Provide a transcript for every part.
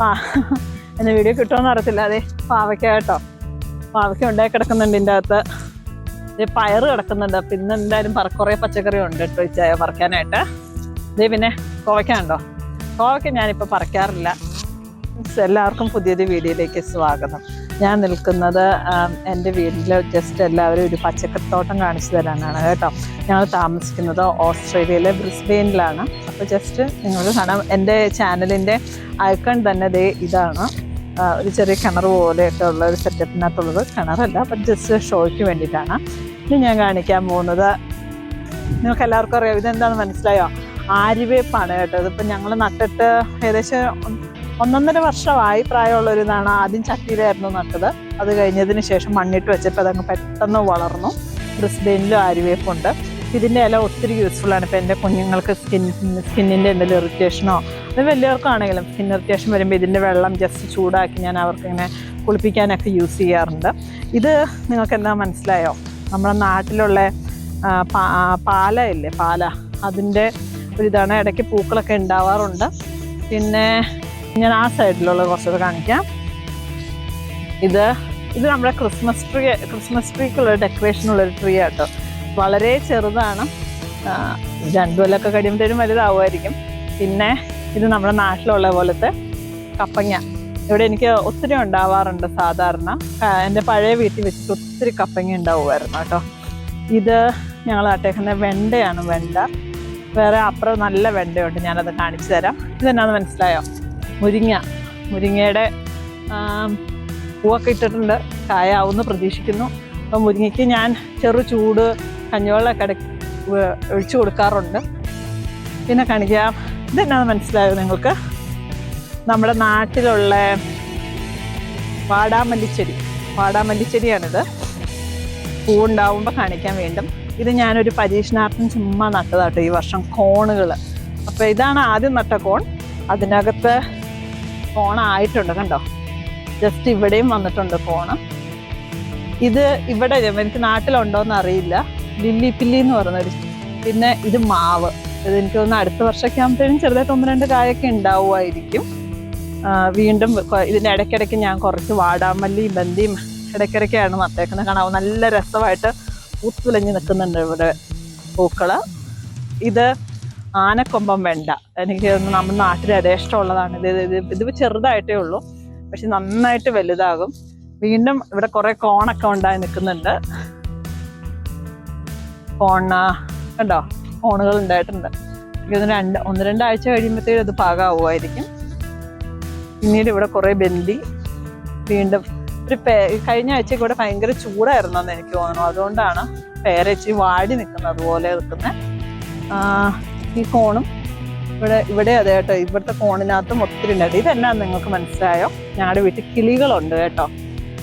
പാ എന്നെ വീഡിയോ കിട്ടുമെന്ന് അറിയത്തില്ല. അതെ പാവയ്ക്ക കേട്ടോ. പാവയ്ക്ക ഉണ്ടായി കിടക്കുന്നുണ്ട് ഇതിന്റെ അകത്ത്. ദേ പയറ് കിടക്കുന്നുണ്ട്. അപ്പം ഇന്ന് എന്തായാലും പറ കുറേ പച്ചക്കറി ഉണ്ട് കേട്ടോ ചായ പറിക്കാനായിട്ട്. ഇതേ പിന്നെ കോവയ്ക്ക ഉണ്ടോ കോവയ്ക്ക ഞാനിപ്പോൾ പറിക്കാറില്ല. എല്ലാവർക്കും പുതിയൊരു വീഡിയോയിലേക്ക് സ്വാഗതം. ഞാൻ നിൽക്കുന്നത് എന്റെ വീട്ടിൽ ജസ്റ്റ് എല്ലാവരും ഒരു പച്ചക്കറിത്തോട്ടം കാണിച്ചു തരാനാണ് കേട്ടോ. ഞങ്ങൾ താമസിക്കുന്നത് ഓസ്ട്രേലിയയിലെ ബ്രിസ്ബെയിനിലാണ്. അപ്പോൾ ജസ്റ്റ് നിങ്ങൾ കാണാം. എന്റെ ചാനലിന്റെ ഐക്കൺ തന്നെ ദേ ഇതാണ്. ഒരു ചെറിയ കിണർ പോലെയൊക്കെ ഉള്ള ഒരു സെറ്റപ്പിനകത്തുള്ളത്. കിണറല്ല അപ്പം ജസ്റ്റ് ഷോയ്ക്ക് വേണ്ടിയിട്ടാണ്. ഇനി ഞാൻ കാണിക്കാൻ പോകുന്നത് നിങ്ങൾക്ക് എല്ലാവർക്കും അറിയാം. ഇതെന്താണെന്ന് മനസ്സിലായോ? ആര്യവേപ്പാണ് കേട്ടോ. ഇതിപ്പോൾ ഞങ്ങൾ നട്ടിട്ട് ഏകദേശം ഒന്നൊന്നര വർഷമായി പ്രായമുള്ള ഒരു ഇതാണ് ആദ്യം ചട്ടിയിലായിരുന്നു നട്ടത്. അത് കഴിഞ്ഞതിന് ശേഷം മണ്ണിട്ട് വെച്ചപ്പോൾ അതങ്ങ് പെട്ടെന്ന് വളർന്നു. ബ്രിസ്ബെയിനിലും ആര്യവേപ്പുണ്ട് ഇതിന്റെ ഇല ഒത്തിരി യൂസ്ഫുൾ ആണ്. ഇപ്പോൾ എന്റെ കുഞ്ഞുങ്ങൾക്ക് സ്കിൻ സ്കിന്നിന്റെ എന്തെങ്കിലും ഇറിറ്റേഷനോ അത് വലിയവർക്കാണെങ്കിലും സ്കിൻ ഇറിറ്റേഷൻ വരുമ്പോൾ ഇതിന്റെ വെള്ളം ജസ്റ്റ് ചൂടാക്കി ഞാൻ അവർക്ക് ഇങ്ങനെ കുളിപ്പിക്കാനൊക്കെ യൂസ് ചെയ്യാറുണ്ട്. ഇത് നിങ്ങൾക്ക് എന്താ മനസ്സിലായോ? നമ്മുടെ നാട്ടിലുള്ള പാല ഇല്ലേ? പാല. അതിന്റെ ഒരിതാണ്. ഇടയ്ക്ക് പൂക്കളൊക്കെ ഉണ്ടാവാറുണ്ട്. പിന്നെ ഞാൻ ആ സൈഡിലുള്ള കുറച്ചുകൂടെ കാണിക്കാം. ഇത് ഇത് നമ്മുടെ ക്രിസ്മസ് ട്രീ ക്രിസ്മസ് ട്രീക്കുള്ള ഡെക്കറേഷനുള്ളൊരു ട്രീ ആട്ടോ. വളരെ ചെറുതാണ്. രണ്ടു കൊല്ലമൊക്കെ കഴിയുമ്പോഴത്തേനും വലുതാവുമായിരിക്കും. പിന്നെ ഇത് നമ്മുടെ നാട്ടിലുള്ള പോലത്തെ കപ്പങ്ങ. ഇവിടെ എനിക്ക് ഒത്തിരി ഉണ്ടാവാറുണ്ട് സാധാരണ. എന്റെ പഴയ വീട്ടിൽ വെച്ചിട്ട് ഒത്തിരി കപ്പങ്ങ ഉണ്ടാവുമായിരുന്നു കേട്ടോ. ഇത് ഞങ്ങൾ ആട്ടേക്കുന്ന വെണ്ടയാണ് വെണ്ട. വേറെ അപ്പുറം നല്ല വെണ്ടയുണ്ട്. ഞാനത് കാണിച്ചു തരാം. ഇതെന്നാന്ന് മനസ്സിലായോ? മുരിങ്ങ. മുരിങ്ങയുടെ പൂവൊക്കെ ഇട്ടിട്ടുണ്ട്. കായാവുമെന്ന് പ്രതീക്ഷിക്കുന്നു. അപ്പം മുരിങ്ങയ്ക്ക് ഞാൻ ചെറു ചൂട് കഞ്ഞിവെള്ളമൊക്കെ ഇടയ്ക്ക് ഒഴിച്ചു കൊടുക്കാറുണ്ട്. പിന്നെ കാണിക്കാം ഇതെന്നാണ് മനസ്സിലായോ നിങ്ങൾക്ക്? നമ്മുടെ നാട്ടിലുള്ള വാടാമല്ലിച്ചെടി. വാടാമല്ലിച്ചെടിയാണിത്. പൂവുണ്ടാവുമ്പോൾ കാണിക്കാൻ വേണ്ടും. ഇത് ഞാനൊരു പരീക്ഷണാർത്ഥം ചുമ്മാ നട്ടതാട്ടോ ഈ വർഷം കോണുകൾ അപ്പോൾ ഇതാണ് ആദ്യം നട്ട കോൺ. അതിനകത്ത് കോണായിട്ടുണ്ട് കണ്ടോ? ജസ്റ്റ് ഇവിടെയും വന്നിട്ടുണ്ട് ഫോൺ ഇത് ഇവിടെ എനിക്ക് നാട്ടിലുണ്ടോയെന്ന് അറിയില്ല. ലില്ലി പില്ലി എന്ന് പറയുന്നൊരു പിന്നെ ഇത് മാവ്. ഇത് എനിക്ക് തോന്നുന്നു അടുത്ത വർഷമൊക്കെ ആകുമ്പോഴത്തേനും ചെറുതായിട്ട് ഒന്ന് രണ്ട് കായൊക്കെ ഉണ്ടാവുമായിരിക്കും. വീണ്ടും ഇതിന്റെ ഇടയ്ക്കിടയ്ക്ക് ഞാൻ കുറച്ച് വാടാമല്ലിയും ബന്ദിയും ഇടയ്ക്കിടയ്ക്കാണ് നട്ടേക്കുന്നത് കാണാവും നല്ല രസമായിട്ട് പൂത്തുലഞ്ഞ് നിൽക്കുന്നുണ്ട് ഇവിടെ പൂക്കൾ ഇത് ആനക്കൊമ്പം വെണ്ട. എനിക്ക് നമ്മുടെ നാട്ടിൽ യഥേഷ്ടമുള്ളതാണ് ഇത് ഇത് ഇത് ചെറുതായിട്ടേ ഉള്ളൂ. പക്ഷെ നന്നായിട്ട് വലുതാകും. വീണ്ടും ഇവിടെ കുറെ കോണൊക്കെ ഉണ്ടായി നിൽക്കുന്നുണ്ട്. കോണ കണ്ടോ? കോണുകൾ ഉണ്ടായിട്ടുണ്ട്. എനിക്കൊന്ന് രണ്ട് ഒന്ന് രണ്ടാഴ്ച കഴിയുമ്പോഴത്തേക്കും അത് പാകാവുമായിരിക്കും. പിന്നീട് ഇവിടെ കുറെ ബന്ദി. വീണ്ടും ഒരു പേ കഴിഞ്ഞ ആഴ്ച ഇവിടെ ഭയങ്കര ചൂടായിരുന്നു എന്ന് എനിക്ക് തോന്നുന്നു. അതുകൊണ്ടാണ് പേരച്ചി വാടി നിൽക്കുന്നത് അതുപോലെ നിൽക്കുന്നത്. ഈ കോണും ഇവിടെ ഇവിടെ അതെ കേട്ടോ ഇവിടുത്തെ കോണിനകത്തും ഒത്തിരി ഉണ്ട്. ഇതെന്നാ നിങ്ങൾക്ക് മനസ്സിലായോ? ഞങ്ങളുടെ വീട്ടിൽ കിളികളുണ്ട് കേട്ടോ.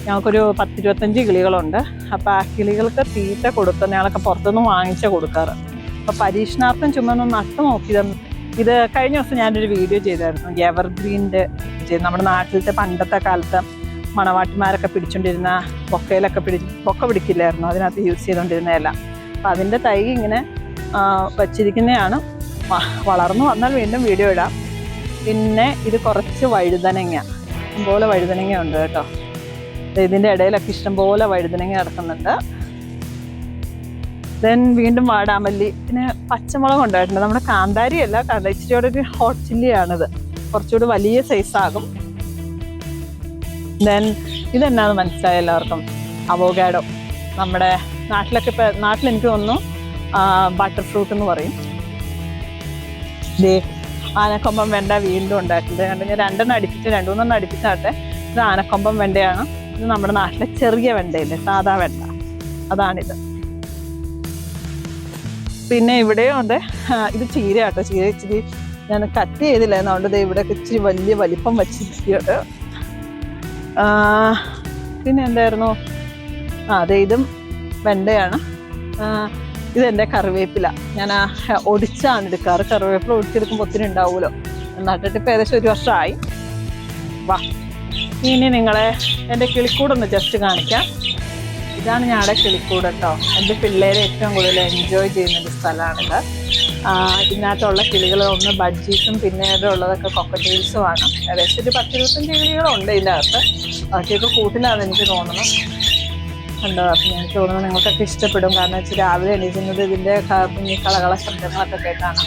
ഞങ്ങൾക്കൊരു പത്തിരുപത്തഞ്ച് കിളികളുണ്ട്. അപ്പോൾ ആ കിളികൾക്ക് തീറ്റ കൊടുത്ത് ഞങ്ങളൊക്കെ പുറത്തുനിന്ന് വാങ്ങിച്ചാൽ കൊടുക്കാറ്. അപ്പോൾ പരീക്ഷണാർത്ഥം ചുമ്മാ ഒന്ന് നട്ടു നോക്കിയതെന്ന് ഇത് കഴിഞ്ഞ ദിവസം ഞാനൊരു വീഡിയോ ചെയ്തായിരുന്നു. എവർഗ്രീന്റെ നമ്മുടെ നാട്ടിലത്തെ പണ്ടത്തെ കാലത്ത് മണവാട്ടിമാരൊക്കെ പിടിച്ചോണ്ടിരുന്ന ബൊക്കയിലൊക്കെ പിടി ബൊക്ക പിടിക്കില്ലായിരുന്നു. അതിനകത്ത് യൂസ് ചെയ്തുകൊണ്ടിരുന്നതല്ല അപ്പം അതിന്റെ തൈ ഇങ്ങനെ വച്ചിരിക്കുന്നതാണ്. വളർന്നു വന്നാൽ വീണ്ടും വീഡിയോ ഇടാം. പിന്നെ ഇത് കുറച്ച് വഴുതനങ്ങ. ഇഷ്ടംപോലെ വഴുതനങ്ങ ഉണ്ട് കേട്ടോ. ഇതിന്റെ ഇടയിലൊക്കെ ഇഷ്ടംപോലെ വഴുതനങ്ങ കിടക്കുന്നുണ്ട്. ദെൻ വീണ്ടും വാടാമല്ലി പിന്നെ പച്ചമുളക് ഉണ്ടായിട്ടുണ്ട്. നമ്മുടെ കാന്താരി അല്ല കാന്താരി ഇച്ചിരിയോടെ ഒരു ഹോട്ട് ചില്ലിയാണിത് കുറച്ചുകൂടി വലിയ സൈസാകും ദെൻ ഇതെന്നാന്ന് മനസ്സിലായ എല്ലാവർക്കും? അവോഗാഡോ നമ്മുടെ നാട്ടിലൊക്കെ ഇപ്പം നാട്ടിൽ എനിക്ക് തോന്നുന്നു ബട്ടർ ഫ്രൂട്ട് എന്ന് പറയും. ദേ ആനക്കൊമ്പം വെണ്ട വീണ്ടും ഉണ്ടായിട്ടുണ്ട്. കണ്ട് ഞാൻ രണ്ടെണ്ണം അടിപ്പിച്ച് രണ്ടുമൂന്നെണ്ണം മൂന്നെണ്ണം അടുപ്പിച്ചാട്ടെ ഇത് ആനക്കൊമ്പം വെണ്ടയാണ്. ഇത് നമ്മുടെ നാട്ടിലെ ചെറിയ വെണ്ടയില്ലേ സാധാ വെണ്ട. അതാണിത്. പിന്നെ ഇവിടെയും ഉണ്ട്. ഇത് ചീര കേട്ടോ ചീര ഇച്ചിരി ഞാൻ കട്ട് ചെയ്തില്ലായിരുന്നു അതുകൊണ്ട് ഇവിടെ ഇച്ചിരി വലിയ വലിപ്പം വച്ചിരിക്കുകയാണ്. ആ, പിന്നെ എന്തായിരുന്നു? ആ അതെ ഇതും വെണ്ടയാണ്. ഇതെന്റെ കറിവേപ്പില. ഞാൻ ഒടിച്ചാണ് എടുക്കാറ് കറിവേപ്പില ഒടിച്ചെടുക്കുമ്പോൾ ഒത്തിരി ഉണ്ടാവുമല്ലോ. നട്ടിട്ട് ഇപ്പം ഏകദേശം ഒരു വർഷമായി വാ. ഇനി നിങ്ങളെ എന്റെ കിളിക്കൂടൊന്ന് ജസ്റ്റ് കാണിക്കാം. ഇതാണ് ഞങ്ങളുടെ കിളിക്കൂട് കേട്ടോ എന്റെ പിള്ളേരെ ഏറ്റവും കൂടുതൽ എൻജോയ് ചെയ്യുന്ന ഒരു സ്ഥലമാണിത് ഇതിനകത്തുള്ള കിളികൾ ഒന്ന് ബഡ്ജീസും പിന്നെ ഉള്ളതൊക്കെ കൊക്കറ്റീൽസും ആണ്. ഏകദേശം ഒരു പത്തിരുപത്തഞ്ച് കിളികളുണ്ട് ഇതിന്റെ അകത്ത് ബാക്കിയൊക്കെ കൂട്ടിലാണ് എനിക്ക് തോന്നുന്നു. കണ്ടോ? അപ്പം ഞങ്ങൾക്ക് തോന്നുന്നു നിങ്ങൾക്കൊക്കെ ഇഷ്ടപ്പെടും. കാരണം വെച്ചാൽ രാവിലെ എണീക്കുന്നത് ഇതിന്റെ കുഞ്ഞി കളകള ശബ്ദങ്ങളൊക്കെ കേട്ടാണ്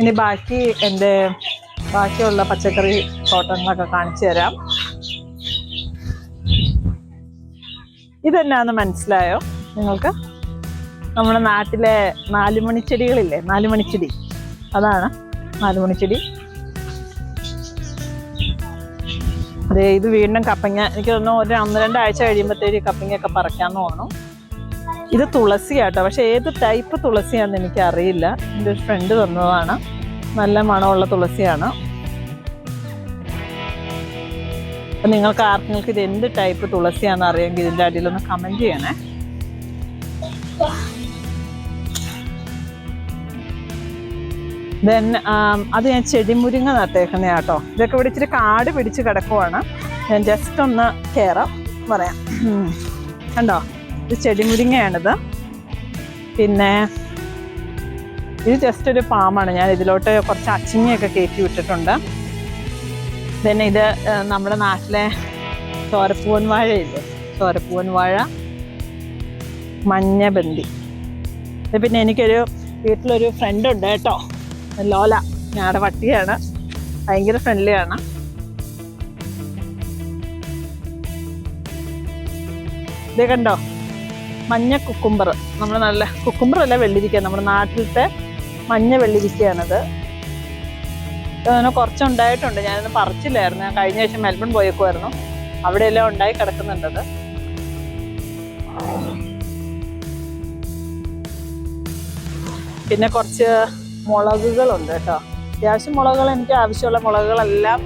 ഇനി ബാക്കി എന്റെ ബാക്കിയുള്ള പച്ചക്കറി തോട്ടങ്ങളൊക്കെ കാണിച്ചു തരാം. ഇതെന്നാന്ന് മനസ്സിലായോ? നിങ്ങൾക്ക്? നമ്മുടെ നാട്ടിലെ നാലുമണിച്ചെടികളില്ലേ നാലുമണിച്ചെടി അതാണ് നാലുമണിച്ചെടി അതെ ഇത് വീണ്ടും കപ്പങ്ങ. എനിക്ക് തോന്നുന്നു ഒരു ഒന്ന് രണ്ടാഴ്ച കഴിയുമ്പോഴത്തേക്ക് കപ്പങ്ങയൊക്കെ പറിക്കാൻ തോന്നുന്നു. ഇത് തുളസിയാട്ടോ. പക്ഷെ ഏത് ടൈപ്പ് തുളസിയാണെന്ന് എനിക്ക് അറിയില്ല എന്റെ ഒരു ഫ്രണ്ട് തന്നതാണ്. നല്ല മണമുള്ള തുളസിയാണ്. അപ്പൊ നിങ്ങൾക്ക് ആർക്കെങ്കിലും ഇത് എന്ത് ടൈപ്പ് തുളസിയാണെന്ന് അറിയാമെങ്കിൽ ഇതിന്റെ അടിയിലൊന്ന് കമന്റ് ചെയ്യണേ. ദെൻ അത് ഞാൻ ചെടിമുരിങ്ങ നട്ടേക്കുന്ന കേട്ടോ ഇതൊക്കെ ഇവിടെ ഇച്ചിരി കാട് പിടിച്ച് കിടക്കുവാണ്. ഞാൻ ജസ്റ്റ് ഒന്ന് കയറാം പറയാം. കണ്ടോ? ഇത് ചെടിമുരിങ്ങയാണിത്. പിന്നെ ഇത് ജസ്റ്റ് ഒരു പാമാണ് ഞാൻ ഇതിലോട്ട് കുറച്ച് അച്ചിങ്ങയൊക്കെ കയറ്റി വിട്ടിട്ടുണ്ട്. പിന്നെ ഇത് നമ്മുടെ നാട്ടിലെ ചോരപ്പൂവൻ വാഴയില്ലേ? ചോരപ്പൂവൻ വാഴ മഞ്ഞബന്തി ഇത് പിന്നെ എനിക്കൊരു വീട്ടിലൊരു ഫ്രണ്ട് ഉണ്ട് കേട്ടോ. ലോല ഞങ്ങളുടെ വട്ടിയാണ്. ഭയങ്കര ഫ്രണ്ട്ലിയാണ് ഇത് കണ്ടോ? മഞ്ഞ കുക്കുംബർ. നമ്മൾ നല്ല കുക്കുംബർ അല്ല വെള്ളിരിക്ക നമ്മുടെ നാട്ടിലത്തെ മഞ്ഞ വെള്ളിരിക്കയാണത്. അങ്ങനെ കുറച്ചുണ്ടായിട്ടുണ്ട്. ഞാനൊന്ന് പറിച്ചില്ലായിരുന്നു. ഞാൻ കഴിഞ്ഞ ആഴ്ച മെൽബൺ പോയേക്കുമായിരുന്നു അവിടെയെല്ലാം ഉണ്ടായി കിടക്കുന്നുണ്ടത് പിന്നെ കുറച്ച് മുളകുകളുണ്ട് കേട്ടോ. അത്യാവശ്യം മുളകുകൾ എനിക്ക് ആവശ്യമുള്ള മുളകുകളെല്ലാം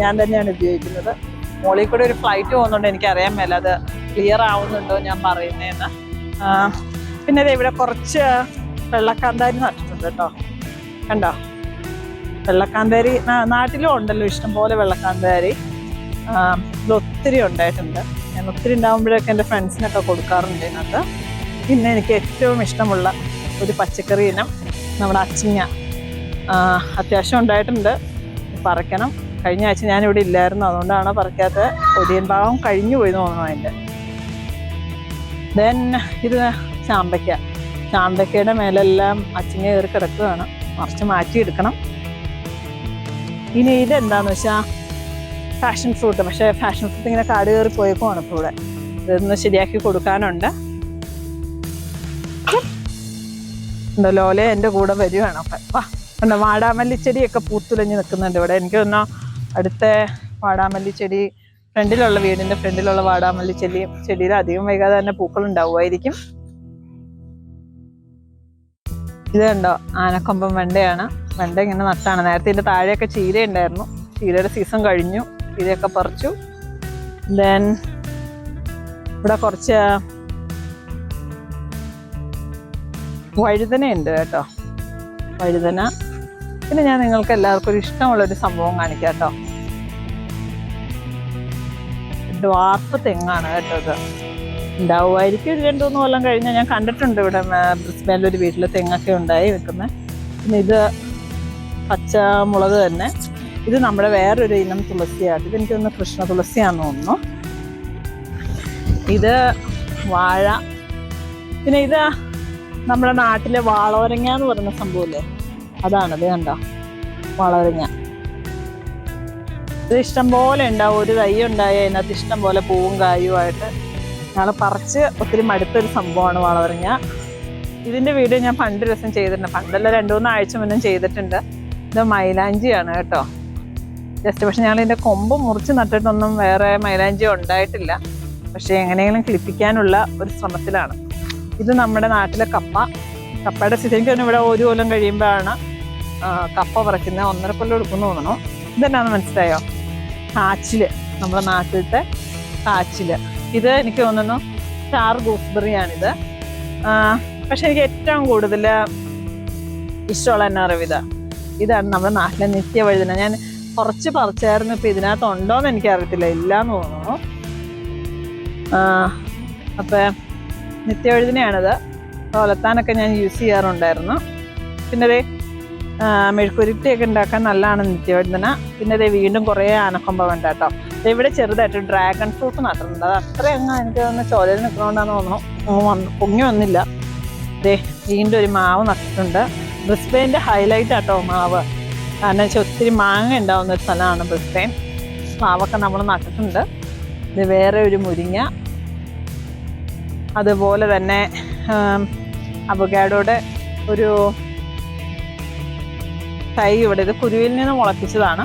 ഞാൻ തന്നെയാണ് ഉപയോഗിക്കുന്നത്. മുകളിൽ കൂടെ ഒരു ഫ്ലൈറ്റ് പോകുന്നുണ്ട്. എനിക്കറിയാൻ മേല അത് ക്ലിയർ ആവുന്നുണ്ടോ ഞാൻ പറയുന്നതെന്ന് പിന്നെ ഇവിടെ കുറച്ച് വെള്ളക്കാന്താരി നട്ടിട്ടുണ്ട് കേട്ടോ. കണ്ടോ? വെള്ളക്കാന്താരി നാട്ടിലും ഉണ്ടല്ലോ ഇഷ്ടംപോലെ വെള്ളക്കാന്താരി. ഒത്തിരി ഉണ്ടായിട്ടുണ്ട്. ഞാൻ ഒത്തിരി ഉണ്ടാകുമ്പോഴൊക്കെ എന്റെ ഫ്രണ്ട്സിനൊക്കെ കൊടുക്കാറുണ്ട് ഇതിനകത്ത്. പിന്നെ എനിക്ക് ഏറ്റവും ഇഷ്ടമുള്ള ഒരു പച്ചക്കറി ഇനം നമ്മുടെ അച്ചിങ്ങ. അത്യാവശ്യം ഉണ്ടായിട്ടുണ്ട്. പറക്കണം. കഴിഞ്ഞ ആഴ്ച ഞാനിവിടെ ഇല്ലായിരുന്നു. അതുകൊണ്ടാണ് പറിക്കാത്ത ഒടിയൻ ഭാഗം കഴിഞ്ഞു പോയി തോന്നുന്നു അതിന്റെ. ദെൻ ഇത് ചാമ്പയ്ക്ക. ചാമ്പയ്ക്കയുടെ മേലെല്ലാം അച്ചിങ്ങ കയറി കിടക്കുകയാണ്. മറിച്ച് മാറ്റിയെടുക്കണം. ഇനി ഇതെന്താന്ന് വെച്ചാൽ ഫാഷൻ ഫ്രൂട്ട് പക്ഷേ ഫാഷൻ ഫ്രൂട്ട് ഇങ്ങനെ കാട് കയറി പോയേക്കുവാണ് ഇപ്പോൾ ഇവിടെ. ഇതൊന്ന് ശരിയാക്കി കൊടുക്കാനുണ്ട്. എന്താ ലോല എന്റെ കൂടെ വരുവാണ്. അപ്പം വാ കണ്ടോ വാടാമല്ലി ചെടിയൊക്കെ പൂത്തുലഞ്ഞ് നിൽക്കുന്നുണ്ട് ഇവിടെ. എനിക്ക് തോന്നുന്നു അടുത്ത വാടാമല്ലി ചെടി ഫ്രണ്ടിലുള്ള വീടിന്റെ ഫ്രണ്ടിലുള്ള വാടാമല്ലി ചെടി ചെടിയിൽ അധികം വൈകാതെ തന്നെ പൂക്കൾ ഉണ്ടാവുമായിരിക്കും. ഇത് കണ്ടോ ആനക്കൊമ്പൻ വെണ്ടയാണ്. വെണ്ട ഇങ്ങനെ നട്ടാണ്. നേരത്തെ ഇതിന്റെ താഴെയൊക്കെ ചീര ഉണ്ടായിരുന്നു ചീരയുടെ സീസൺ കഴിഞ്ഞു. ചീരയൊക്കെ പറിച്ചു. ദെൻ ഇവിടെ കുറച്ച് വഴുതന ഉണ്ട് കേട്ടോ. വഴുതന. പിന്നെ ഞാൻ നിങ്ങൾക്ക് എല്ലാവർക്കും ഒരു ഇഷ്ടമുള്ള ഒരു സംഭവം കാണിക്കാം കേട്ടോ. ഡ്വാർഫ് തെങ്ങാണ് കേട്ടോ ഇത്. ഉണ്ടാവുമായിരിക്കും ഒരു രണ്ടു മൂന്ന് കൊല്ലം കഴിഞ്ഞാൽ ഞാൻ കണ്ടിട്ടുണ്ട് ഇവിടെ ബ്രിസ്ബാനിൽ ഒരു വീട്ടിൽ തെങ്ങൊക്കെ ഉണ്ടായി വെക്കുന്നത് പിന്നെ ഇത് പച്ചമുളക് തന്നെ. ഇത് നമ്മുടെ വേറൊരു ഇനം തുളസിയാണ് ഇത് എനിക്ക് തോന്നുന്നു കൃഷ്ണ തുളസിയാണെന്ന് തോന്നുന്നു. ഇത് വാഴ. പിന്നെ ഇത് നമ്മുടെ നാട്ടിലെ വാളോരങ്ങ എന്ന് പറയുന്ന സംഭവമില്ലേ? അതാണത് കണ്ടോ? വാളോരങ്ങ. ഇത് ഇഷ്ടം പോലെ ഉണ്ടാവും. ഒരു തൈ ഉണ്ടായ അതിനകത്ത് ഇഷ്ടം പോലെ പൂവും കായുമായിട്ട് ഞങ്ങൾ പറിച്ച് ഒത്തിരി മടുത്തൊരു സംഭവമാണ് വളവരങ്ങ ഇതിന്റെ വീഡിയോ ഞാൻ പണ്ട് രസം ചെയ്തിട്ടുണ്ട്. പണ്ടല്ല രണ്ടു മൂന്ന് ആഴ്ച മുന്നേ ചെയ്തിട്ടുണ്ട്. ഇത് മൈലാഞ്ചിയാണ് കേട്ടോ. ജസ്റ്റ് പക്ഷെ ഞങ്ങൾ ഇതിന്റെ കൊമ്പ് മുറിച്ച് നട്ടിട്ടൊന്നും വേറെ മൈലാഞ്ചി ഉണ്ടായിട്ടില്ല. പക്ഷേ എങ്ങനെയെങ്കിലും കിളിപ്പിക്കാനുള്ള ഒരു ശ്രമത്തിലാണ്. ഇത് നമ്മുടെ നാട്ടിലെ കപ്പ. കപ്പയുടെ സ്ഥിതിക്ക് തന്നെ ഇവിടെ ഒരു കൊല്ലം കഴിയുമ്പോഴാണ് കപ്പ പറിക്കുന്നത്. ഒന്നര കൊല്ലം എടുക്കുന്നു തോന്നണോ ഇതെന്നാന്ന് മനസ്സിലായോ? കാച്ചിൽ. നമ്മുടെ നാട്ടിലത്തെ കാച്ചിൽ. ഇത് എനിക്ക് തോന്നുന്നു സ്റ്റാർ ഗൂസ്ബെറിയാണിത് പക്ഷെ എനിക്ക് ഏറ്റവും കൂടുതൽ ഇഷ്ടമുള്ള എന്നാ അറിവ് ഇതാ? ഇതാണ് നമ്മുടെ നാട്ടിലെ നിത്യവഴുതന ഞാൻ കുറച്ച് പറിച്ചായിരുന്നു ഇപ്പൊ ഇതിനകത്ത് എനിക്ക് അറിയത്തില്ല ഇല്ലാന്ന് തോന്നുന്നു. അപ്പൊ നിത്യവഴുതനയാണിത് ഒലത്താനൊക്കെ ഞാൻ യൂസ് ചെയ്യാറുണ്ടായിരുന്നു. പിന്നെ ആ, മെഴുക്കുരുട്ടിയൊക്കെ ഉണ്ടാക്കാൻ നല്ലതാണ് നിത്യവഴുതന പിന്നെ ദേ വീണ്ടും കുറേ ആനക്കൊമ്പ വേണ്ട കേട്ടോ. ഇവിടെ ചെറുതായിട്ട് ഡ്രാഗൺ ഫ്രൂട്ട് നട്ടിട്ടുണ്ട്. അത് അത്രയും അങ്ങ് എനിക്ക് തോന്നുന്നു ചോലയിൽ നിൽക്കുന്നതുകൊണ്ടാണെന്ന് തോന്നുന്നു. പൊങ്ങി വന്നില്ല. ദേ വീണ്ടും ഒരു മാവ് നട്ടിട്ടുണ്ട്. ബ്രിസ്ബെയിന്റെ ഹൈലൈറ്റ് ആട്ടോ മാവ്. കാരണം വെച്ചാൽ ഒത്തിരി മാങ്ങ ഉണ്ടാവുന്ന ഒരു സ്ഥലമാണ് ബ്രിസ്ബെയിൻ മാവൊക്കെ നമ്മൾ നട്ടിട്ടുണ്ട്. ഇത് വേറെ ഒരു മുരിങ്ങ. അതുപോലെ തന്നെ അബുഗാഡോടെ ഒരു തൈ ഇവിടെ ഇത് കുരുവിൽ നിന്ന് മുളപ്പിച്ചതാണ്.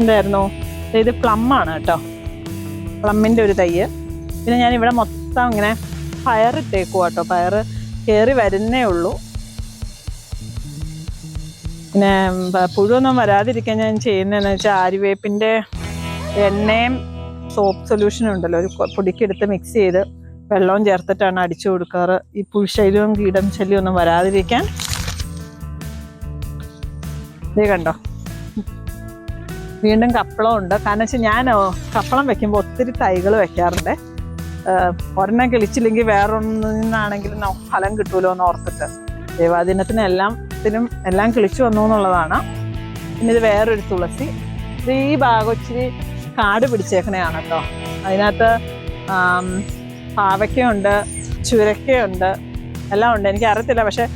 എന്തായിരുന്നു? ഇത് പ്ലം ആണ് കേട്ടോ. പ്ലമ്മിന്റെ ഒരു തയ്യ് പിന്നെ ഞാൻ ഇവിടെ മൊത്തം ഇങ്ങനെ പയർ ഇട്ടേക്കുവാ കേട്ടോ പയർ കയറി വരുന്നേ ഉള്ളൂ. പിന്നെ പുഴുവൊന്നും വരാതിരിക്കാൻ ഞാൻ ചെയ്യുന്നതെന്ന് വെച്ചാൽ ആര്യവേപ്പിന്റെ എണ്ണയും സോപ്പ് സൊല്യൂഷനും ഉണ്ടല്ലോ. ഒരു പൊടിക്കെടുത്ത് മിക്സ് ചെയ്ത് വെള്ളവും ചേർത്തിട്ടാണ് അടിച്ചു കൊടുക്കാറ്. ഈ പുഴുശല്യവും കീടം ശല്യവും ഒന്നും വരാതിരിക്കാൻ. ഇതേ കണ്ടോ? വീണ്ടും കപ്പളം ഉണ്ട് കാരണം വെച്ചാൽ ഞാൻ കപ്പളം വെക്കുമ്പോൾ ഒത്തിരി തൈകൾ വെക്കാറുണ്ട്. ഒരെണ്ണം കിളിച്ചില്ലെങ്കിൽ വേറൊന്നിൽ നിന്നാണെങ്കിലും ഫലം കിട്ടുമല്ലോ എന്ന് ഓർത്തിട്ട്. ദേവാദിനത്തിന് എല്ലാത്തിനും എല്ലാം കിളിച്ചു വന്നു എന്നുള്ളതാണ്. പിന്നെ ഇത് വേറൊരു തുളസി. ഇത് ഈ ഭാഗം ഇച്ചിരി കാട് പിടിച്ചേക്കണയാണല്ലോ. അതിനകത്ത് പാവയ്ക്കയുണ്ട് ചുരക്കയുണ്ട് എല്ലാം ഉണ്ട്. എനിക്ക് അറിയത്തില്ല പക്ഷേ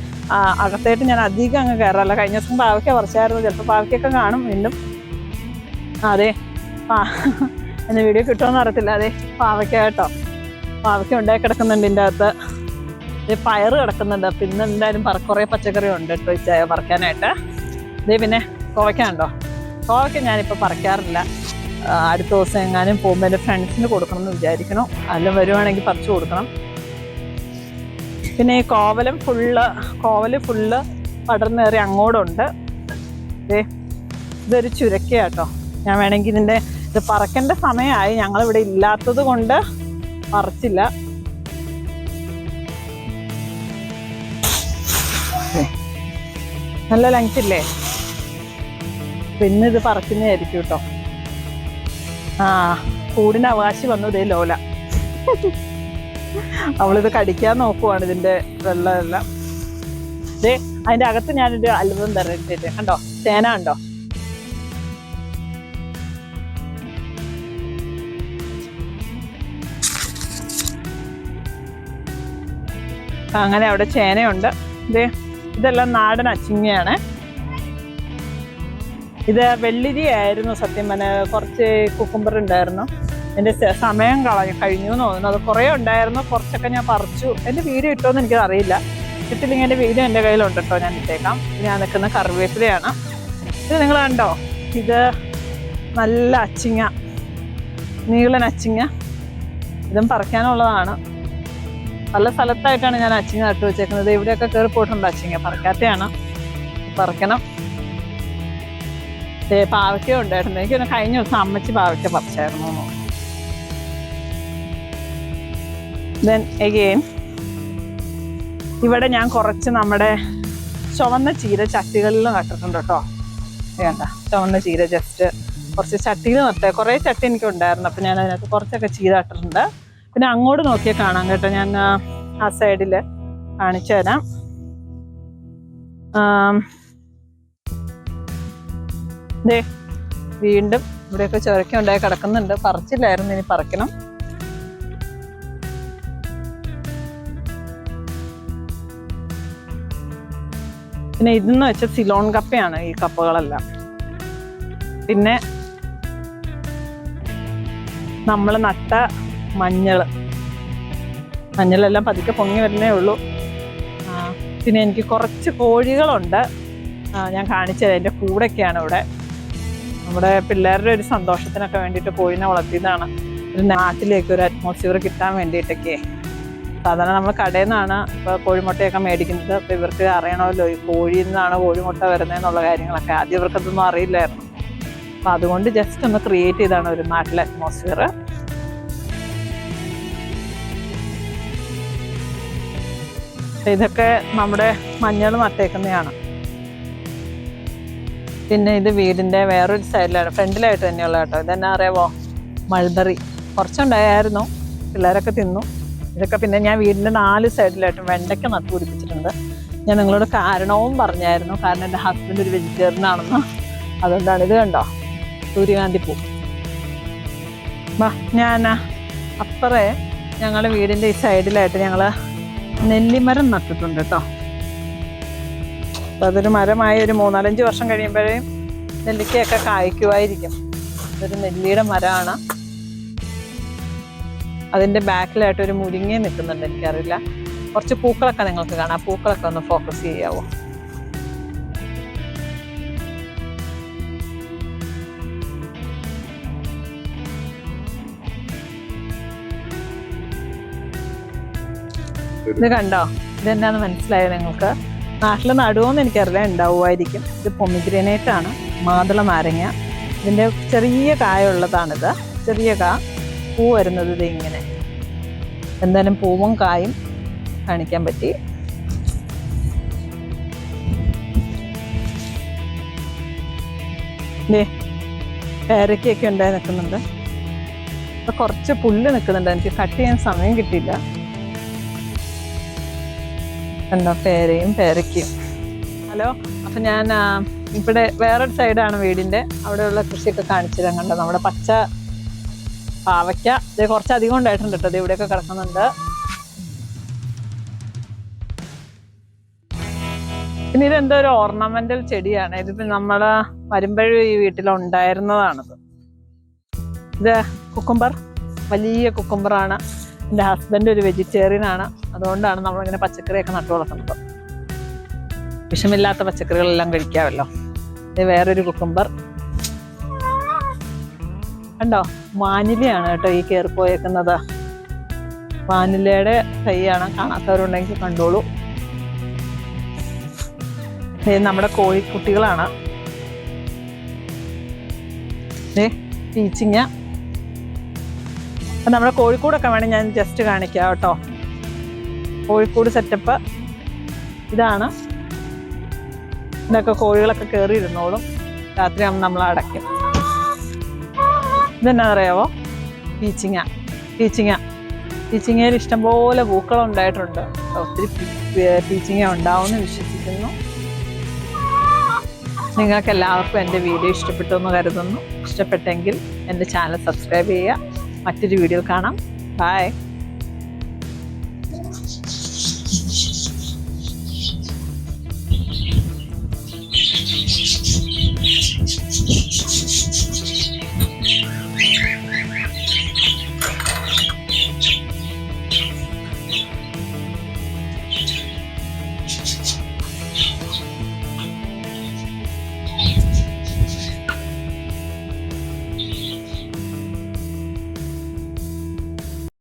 അകത്തേട്ട് ഞാൻ അധികം അങ്ങ് കയറാറില്ല. കഴിഞ്ഞ ദിവസം പാവയ്ക്ക പറിച്ചായിരുന്നു. ചിലപ്പോൾ പാവയ്ക്കൊക്കെ കാണും വീണ്ടും. അതെ. ആ എന്നെ വീഡിയോ കിട്ടുമെന്ന് അറിയത്തില്ല. അതെ പാവയ്ക്ക കേട്ടോ. പാവയ്ക്ക ഉണ്ടായി കിടക്കുന്നുണ്ട് ഇതിന്റെ അകത്ത്. ഇത് പയറ് കിടക്കുന്നുണ്ട്. പിന്നെ എന്തായാലും പറ കുറേ പച്ചക്കറി ഉണ്ട് കേട്ടോ ഈ പറിക്കാനായിട്ട്. ഇതേ പിന്നെ കോവയ്ക്ക ഉണ്ടോ കോവയ്ക്ക ഞാനിപ്പോൾ പറിക്കാറില്ല. അടുത്ത ദിവസം എങ്ങാനും പോകുമ്പോൾ എന്റെ ഫ്രണ്ട്സിന് കൊടുക്കണം എന്ന് വിചാരിക്കണം. അല്ല വരുവാണെങ്കിൽ പറിച്ചു കൊടുക്കണം. പിന്നെ ഈ കോവലം ഫുള്ള് കോവൽ ഫുള്ള് പടർന്നേറി അങ്ങോട്ടുണ്ട് ദേ ഇതൊരു ചുരക്കയാട്ടോ ഞാൻ വേണമെങ്കിൽ ഇതിന്റെ ഇത് പറക്കേണ്ട സമയമായി. ഞങ്ങളിവിടെ ഇല്ലാത്തത് കൊണ്ട് പറിച്ചില്ല ദേ, നല്ല ലെങ്ത് ഇല്ലേ? പിന്നെ ഇത് പറിക്കുന്നതായിരിക്കും കേട്ടോ ആ കൂടിന് അവകാശി വന്നു ഇതേ ലോല. അവളിത് കടിക്കാൻ നോക്കുവാണ് ഇതിന്റെ വെള്ളമെല്ലാം. ദേ അതിന്റെ അകത്ത് ഞാനൊരു അത്ഭുതം തരട്ടിട്ട് കണ്ടോ? ചേന കണ്ടോ? അങ്ങനെ അവിടെ ചേനയുണ്ട്. ഇത് ഇതെല്ലാം നാടൻ അച്ചിങ്ങയാണ്. ഇത് വെള്ളിരി ആയിരുന്നു സത്യം പറഞ്ഞ. കുറച്ച് കുക്കുംബർ ഉണ്ടായിരുന്നു. എന്റെ സമയം കളഞ്ഞു കഴിഞ്ഞു എന്ന് തോന്നുന്നു. അത് കുറേ ഉണ്ടായിരുന്നു. കുറച്ചൊക്കെ ഞാൻ പറിച്ചു. എന്റെ വീഡിയോ ഇട്ടോന്ന് എനിക്ക് അറിയില്ല. ഇട്ടില്ലെങ്കിൽ എന്റെ വീഡിയോ എന്റെ കയ്യിലുണ്ട് കേട്ടോ. ഞാൻ ഇട്ടേക്കാം. ഞാൻ നിൽക്കുന്ന കറിവേപ്പിലയാണ്. ഇത് നിങ്ങൾ കണ്ടോ? ഇത് നല്ല അച്ചിങ്ങ. നീളൻ അച്ചിങ്ങ. ഇതും പറിക്കാനുള്ളതാണ്. പല സ്ഥലത്തായിട്ടാണ് ഞാൻ അച്ചിങ്ങ നട്ടു വെച്ചേക്കുന്നത്. ഇവിടെയൊക്കെ കയറി പോയിട്ടുണ്ട് അച്ചിങ്ങ? പറക്കാത്തയാണ്? പറക്കണം. പാവയ്ക്ക ഉണ്ടായിരുന്നു. എനിക്ക് കഴിഞ്ഞ ദിവസം അമ്മച്ചി പാവയ്ക്ക പറിച്ചായിരുന്നു ദെൻ എഗെയിൻ ഇവിടെ ഞാൻ കുറച്ച് നമ്മുടെ ചുവന്ന ചീര ചട്ടികളിൽ നട്ടിട്ടുണ്ട് കേട്ടോ. വേണ്ട ചുവന്ന ചീര ജസ്റ്റ് കുറച്ച് ചട്ടിയിൽ നട്ടേ കുറേ ചട്ടി എനിക്ക് ഉണ്ടായിരുന്നു അപ്പം ഞാൻ അതിനകത്ത് കുറച്ചൊക്കെ ചീര നട്ടിട്ടുണ്ട്. പിന്നെ അങ്ങോട്ട് നോക്കിയാൽ കാണാം കേട്ടോ ഞാൻ ആ, സൈഡിൽ കാണിച്ചു തരാം. ദേ വീണ്ടും ഇവിടെയൊക്കെ ചുരക്ക ഉണ്ടായി കിടക്കുന്നുണ്ട്. പറിച്ചില്ലായിരുന്നു ഇനി പറിക്കണം. പിന്നെ ഇതെന്ന് വെച്ച സിലോൺ കപ്പയാണ് ഈ കപ്പകളെല്ലാം. പിന്നെ നമ്മൾ നട്ട മഞ്ഞൾ മഞ്ഞളെല്ലാം പതുക്കെ പൊങ്ങി വരുന്നേ ഉള്ളൂ. പിന്നെ എനിക്ക് കുറച്ച് കോഴികളുണ്ട്. ഞാൻ കാണിച്ചത് എന്റെ കൂടെയൊക്കെയാണ് ഇവിടെ. നമ്മുടെ പിള്ളേരുടെ ഒരു സന്തോഷത്തിനൊക്കെ വേണ്ടിയിട്ട് കോഴിനെ വളർത്തിയതാണ്. ഒരു നാട്ടിലേക്ക് ഒരു അറ്റ്മോസ്ഫിയർ കിട്ടാൻ വേണ്ടിയിട്ടൊക്കെ. സാധാരണ നമ്മൾ കടയിൽ നിന്നാണ് ഇപ്പോൾ കോഴിമുട്ടയൊക്കെ മേടിക്കുന്നത്. അപ്പോൾ ഇവർക്ക് അറിയണമല്ലോ ഈ കോഴിയിൽ നിന്നാണ് കോഴിമുട്ട വരുന്നതെന്നുള്ള കാര്യങ്ങളൊക്കെ. ആദ്യം ഇവർക്കതൊന്നും അറിയില്ലായിരുന്നു. അപ്പോൾ അതുകൊണ്ട് ജസ്റ്റ് ഒന്ന് ക്രിയേറ്റ് ചെയ്താണ് ഒരു നാട്ടിലെ അറ്റ്മോസ്ഫിയർ ഇതൊക്കെ നമ്മുടെ മഞ്ഞൾ നട്ടേക്കുന്നതാണ് പിന്നെ ഇത് വീടിന്റെ വേറൊരു സൈഡിലാണ്. ഫ്രണ്ടിലായിട്ട് തന്നെയുള്ള കേട്ടോ. ഇതെന്നാ അറിയാവോ? മൾബറി. കുറച്ചുണ്ടായിരുന്നു പിള്ളേരൊക്കെ തിന്നു. ഇതൊക്കെ പിന്നെ ഞാൻ വീടിന്റെ നാല് സൈഡിലായിട്ടും വെണ്ടയ്ക്ക നട്ടു പിടിപ്പിച്ചിട്ടുണ്ട് ഞാൻ നിങ്ങളോട് കാരണവും പറഞ്ഞായിരുന്നു. കാരണം എന്റെ ഹസ്ബൻഡ് ഒരു വെജിറ്റേറിയൻ ആണെന്ന്. അതുകൊണ്ടാണ് ഇത് കണ്ടോ? സൂര്യകാന്തി പൂ ഞാൻ അപ്പറേ ഞങ്ങളുടെ വീടിന്റെ ഈ സൈഡിലായിട്ട് ഞങ്ങൾ നെല്ലിമരം നട്ടിട്ടുണ്ട് കേട്ടോ അപ്പൊ അതൊരു മരമായി ഒരു മൂന്നാലഞ്ച് വർഷം കഴിയുമ്പോഴേ നെല്ലിക്കയൊക്കെ കായ്ക്കുമായിരിക്കും അതൊരു നെല്ലിയുടെ മരമാണ്. അതിന്റെ ബാക്കിലായിട്ട് ഒരു മുരിങ്ങ നിൽക്കുന്നുണ്ട് എനിക്കറിയില്ല. കുറച്ച് പൂക്കളൊക്കെ നിങ്ങൾക്ക് കാണാം. പൂക്കളൊക്കെ ഒന്ന് ഫോക്കസ് ചെയ്യാവോ? ഇത് കണ്ടോ? ഇത് എന്താണെന്ന് മനസ്സിലായോ നിങ്ങൾക്ക്? നാട്ടിൽ നടുവോന്ന് എനിക്കറിയില്ല ഉണ്ടാവുമായിരിക്കും. ഇത് പൊമിഗ്രനേറ്റ് ആണ് മാതള നാരങ്ങ. ഇതിന്റെ ചെറിയ കായുള്ളതാണിത്. ചെറിയ കാ പൂ വരുന്നത് ഇത് ഇങ്ങനെ. എന്തായാലും പൂവും കായും കാണിക്കാൻ പറ്റി. ദേ പേരയ്ക്കൊക്കെ ഉണ്ടായി നിൽക്കുന്നുണ്ട്. കുറച്ച് പുല്ല് നിൽക്കുന്നുണ്ട്. എനിക്ക് കട്ട് ചെയ്യാൻ സമയം കിട്ടിയില്ല. എന്താ പേരയും പേരയ്ക്കും. ഹലോ അപ്പം ഞാൻ ഇവിടെ വേറൊരു സൈഡാണ് വീടിന്റെ അവിടെയുള്ള കൃഷിയൊക്കെ കാണിച്ചു തരാൻ കണ്ടോ നമ്മുടെ പച്ച പാവയ്ക്ക. ഇത് കുറച്ച് അധികം ഉണ്ടായിട്ടുണ്ട് കേട്ടോ. ഇത് ഇവിടെയൊക്കെ കിടക്കുന്നുണ്ട്. പിന്നെ ഇതെന്തോ ഒരു ഓർണമെന്റൽ ചെടിയാണ്. ഇതിപ്പോ നമ്മൾ വരുമ്പോഴും ഈ വീട്ടിൽ ഉണ്ടായിരുന്നതാണിത്. ഇത് കുക്കുംബർ. വലിയ കുക്കുംബറാണ്. എന്റെ ഹസ്ബൻഡ് ഒരു വെജിറ്റേറിയൻ ആണ്. അതുകൊണ്ടാണ് നമ്മളിങ്ങനെ പച്ചക്കറിയൊക്കെ നട്ടു വളർത്തുന്നത്. വിഷമില്ലാത്ത പച്ചക്കറികളെല്ലാം കഴിക്കാമല്ലോ. ഇത് വേറൊരു കുക്കുംബർ കണ്ടോ? വാനിലയാണ് കേട്ടോ ഈ കയറിപ്പോയേക്കുന്നത് വാനിലയുടെ തൈയാണ് കാണാത്തവരുണ്ടെങ്കിൽ കണ്ടോളൂ. ഇത് നമ്മുടെ കോഴിക്കുട്ടികളാണ്. ഏ പീച്ചിങ്ങ. അപ്പം നമ്മുടെ കോഴിക്കൂടൊക്കെ വേണേൽ ഞാൻ ജസ്റ്റ് കാണിക്കാം കേട്ടോ. കോഴിക്കോട് സെറ്റപ്പ് ഇതാണ്. ഇതൊക്കെ കോഴികളൊക്കെ കയറി ഇരുന്നോളും രാത്രിയാകുമ്പോൾ നമ്മൾ അടയ്ക്കും. ഇതെന്നാ അറിയാവോ? പീച്ചിങ്ങ. പീച്ചിങ്ങ. പീച്ചിങ്ങയിൽ ഇഷ്ടംപോലെ പൂക്കൾ ഉണ്ടായിട്ടുണ്ട്. ഒത്തിരി പീച്ചിങ്ങ ഉണ്ടാവുമെന്ന് വിശ്വസിക്കുന്നു. നിങ്ങൾക്ക് എല്ലാവർക്കും എന്റെ വീഡിയോ ഇഷ്ടപ്പെട്ടു എന്ന് കരുതുന്നു. ഇഷ്ടപ്പെട്ടെങ്കിൽ എന്റെ ചാനൽ സബ്സ്ക്രൈബ് ചെയ്യുക. മറ്റൊരു വീഡിയോ കാണാം. ബൈ